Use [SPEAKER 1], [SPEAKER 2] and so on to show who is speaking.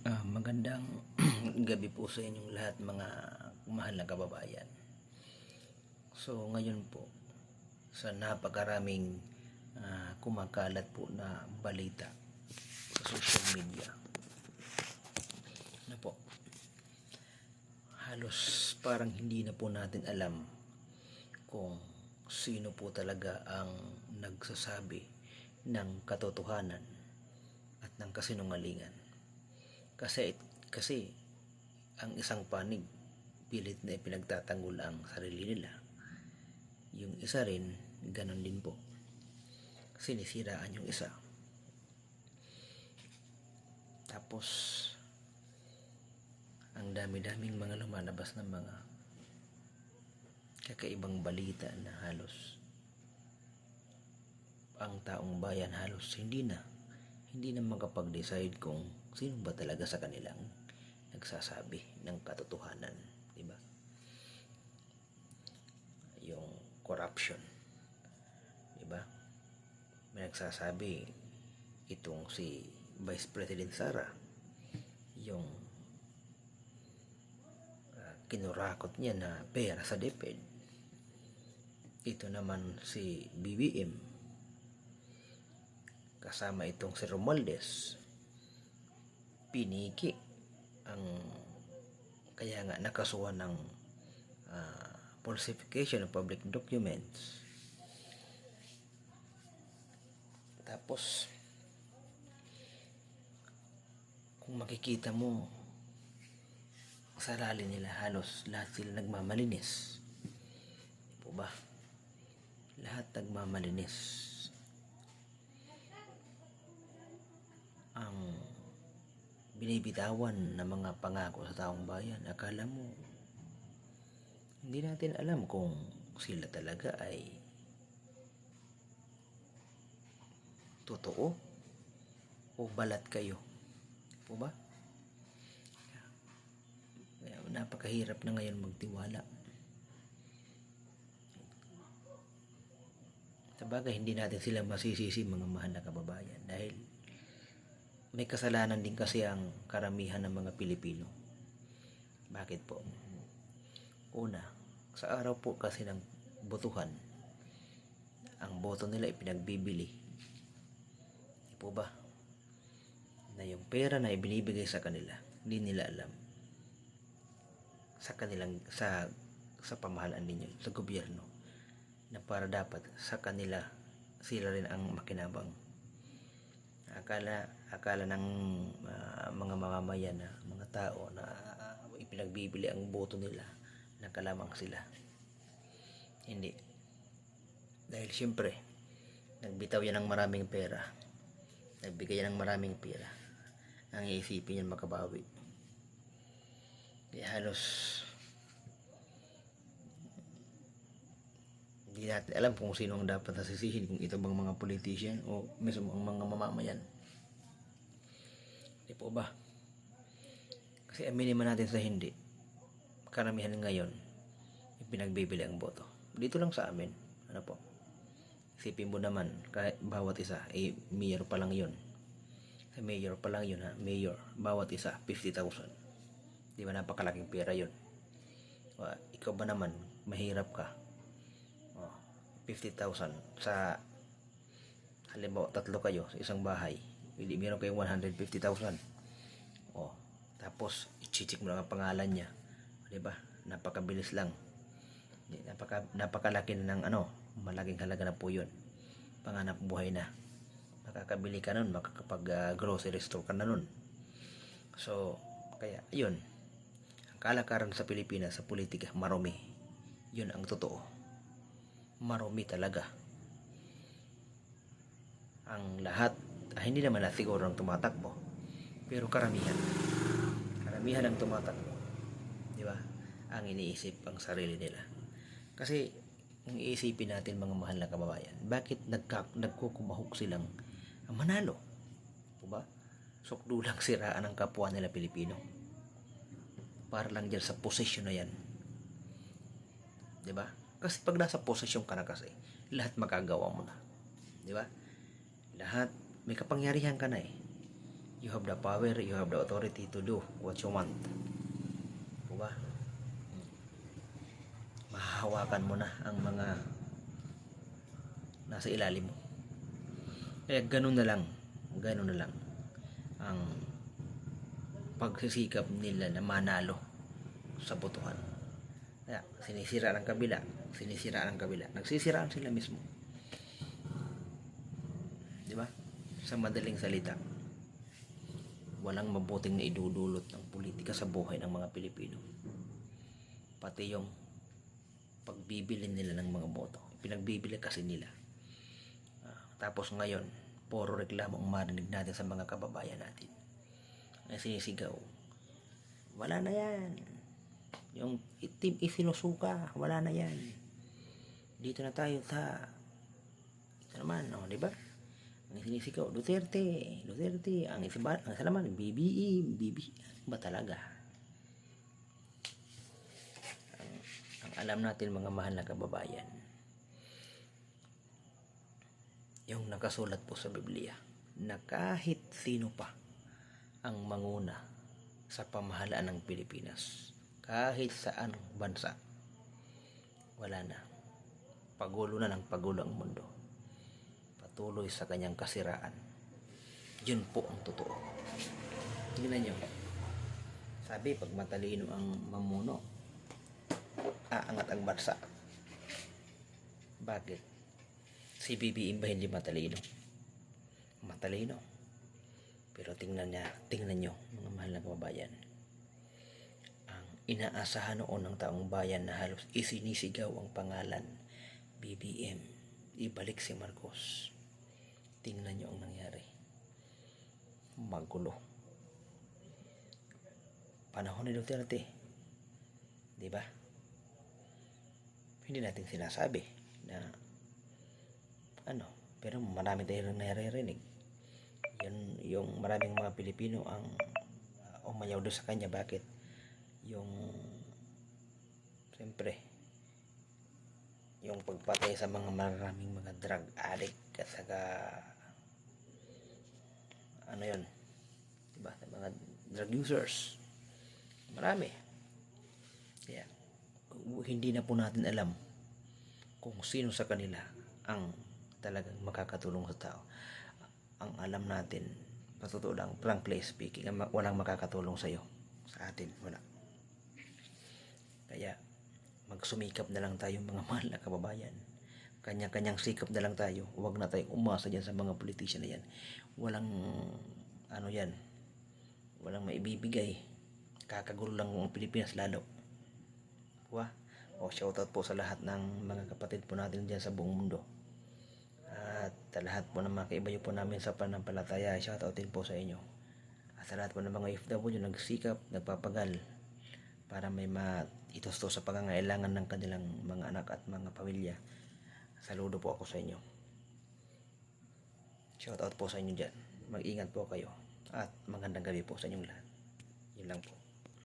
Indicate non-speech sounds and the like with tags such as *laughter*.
[SPEAKER 1] Ah, magandang *clears throat* gabi po sa inyong lahat mga mahal na kababayan. So ngayon po sa napakaraming ah, kumakalat po na balita sa social media. Na po halos parang hindi na po natin alam kung sino po talaga ang nagsasabi ng katotohanan at ng kasinungalingan. Kasi kasi ang isang panig pilit na ipinagtatanggol ang sarili nila. Yung isa rin, ganun din po. Sinisiraan yung isa. Tapos, ang dami-daming mga lumalabas ng mga kakaibang balita na halos ang taong bayan halos hindi na hindi na makapag-decide kung sino ba talaga sa kanilang nagsasabi ng katotohanan, di ba? Yung corruption, di ba? May nagsasabi itong si Vice President Sara yung ah, kinurakot niya na pera sa DepEd. Ito naman si BBM kasama itong si Romualdez piniki ang kaya nga nakasuhan ng ah, falsification of public documents. Tapos kung makikita mo sa rally nila halos lahat sila nagmamalinis. Po ba? Lahat nagmamalinis ang binibitawan ng mga pangako sa taong bayan. Akala mo, hindi natin alam kung sila talaga ay totoo o balat kayo. Po ba? Kaya napakahirap na ngayon magtiwala. Sa bagay, hindi natin sila masisisi mga mahal na kababayan dahil may kasalanan din kasi ang karamihan ng mga Pilipino. Bakit po? Una, sa araw po kasi ng botohan, ang boto nila ipinagbibili. Di po ba? Na yung pera na ibinibigay sa kanila, hindi nila alam. Sa kanilang, sa, sa pamahalaan ninyo, sa gobyerno, na para dapat sa kanila, sila rin ang makinabang akala akala ng ah, mga mamamayan na mga tao na ah, ipinagbibili ang boto nila na kalamang sila. Hindi. Dahil siyempre nagbitaw yan ng maraming pera. Nagbigay yan ng maraming pera. Ang iisipin yan makabawi. Kaya halos hindi natin alam kung sino ang dapat nasisihin kung ito bang mga politician o mismo ang mga mamamayan po ba? Kasi aminin man natin sa hindi karamihan ngayon ipinagbibili ang boto. Dito lang sa amin ano po? Isipin mo naman kahit bawat isa eh mayor pa lang yun. Sa mayor pa lang yun ha? Mayor bawat isa 50,000 di ba napakalaking pera yun? O, ikaw ba naman mahirap ka? Oh, 50,000 sa halimbawa tatlo kayo sa isang bahay hindi meron kayong 150,000 oh tapos i-check mo lang ang pangalan niya. Di ba? Napakabilis lang. Napaka napakalaki na ng ano malaking halaga na po yun. Panganap buhay na. Makakabili ka nun makakapag ah, grocery store ka na nun. So kaya yun. Ang kalakaran sa Pilipinas sa politika marumi. Yun ang totoo. Marumi talaga. Ang lahat ah, hindi naman na siguro ang tumatakbo pero karamihan karamihan ang tumatakbo. Di ba? Ang iniisip ang sarili nila. Kasi kung iisipin natin mga mahal na kababayan bakit nagka, nagkukumahok silang manalo? Di ba? Sukdo lang *laughs* siraan ang kapwa nila Pilipino. Para lang dyan sa posisyon na yan. Di ba? Kasi pag nasa posisyon ka na kasi lahat magagawa mo na. Di ba? Lahat may kapangyarihan ka na eh You have the power, you have the authority to do what you want. Diba? Mahahawakan mo na ang mga nasa ilalim mo. Kaya ganun na lang, ganun na lang ang pagsisikap nila na manalo sa botohan. Kaya sinisira ng kabila, sinisira ng kabila. Nagsisiraan sila mismo. Di ba? Sa madaling salita, walang mabuting na idudulot ng politika sa buhay ng mga Pilipino. Pati yung pagbibili nila ng mga boto. Pinagbibili kasi nila. Ah, tapos ngayon, puro reklamo ang marinig natin sa mga kababayan natin. Ang sinisigaw, wala na yan. Yung itim isinusuka, wala na yan. Dito na tayo sa ito naman, oh, di ba? Ang sinisigaw, Duterte, Duterte, ang isa ang isa naman, BBE, BBE, ano ba talaga? Ang, ang alam natin mga mahal na kababayan, yung nakasulat po sa Biblia, na kahit sino pa ang manguna sa pamahalaan ng Pilipinas, kahit saan bansa, wala na. Pagulo na ng pagulo ang mundo patuloy sa kanyang kasiraan. Yun po ang totoo. Tingnan nyo. Sabi, pag matalino ang mamuno, aangat ang bansa. Bakit? Si BBM ba hindi matalino? Matalino. Pero tingnan niya, tingnan nyo, mga mahal na kababayan. Ang inaasahan noon ng taong bayan na halos isinisigaw ang pangalan BBM. Ibalik si Marcos. Tingnan nyo ang nangyari. Magulo. Panahon ni Duterte. Di ba? Hindi natin sinasabi na ano, pero marami tayong naririnig. Yun, yung maraming mga Pilipino ang uh, umayaw doon sa kanya. Bakit? Yung siyempre yung pagpatay sa mga maraming mga drug addict at saka ano yun mga drug users marami kaya hindi na po natin alam kung sino sa kanila ang talagang makakatulong sa tao ang alam natin patotoo lang frankly speaking walang makakatulong sa iyo sa atin wala kaya magsumikap na lang tayo mga *laughs* mahal na kababayan. Kanya-kanyang sikap na lang tayo. Huwag na tayong umasa dyan sa mga politician na yan. Walang, ano yan, walang maibibigay. Kakagulo lang ang Pilipinas lalo. Wa? O shoutout po sa lahat ng mga kapatid po natin dyan sa buong mundo. At lahat po ng mga kaibayo po namin sa panampalataya, shoutout din po sa inyo. At sa lahat po ng mga FW nagsikap, nagpapagal para may maitusto sa pangangailangan ng kanilang mga anak at mga pamilya. Saludo po ako sa inyo. Shout out po sa inyo dyan. Mag-ingat po kayo. At magandang gabi po sa inyong lahat. Yun lang po.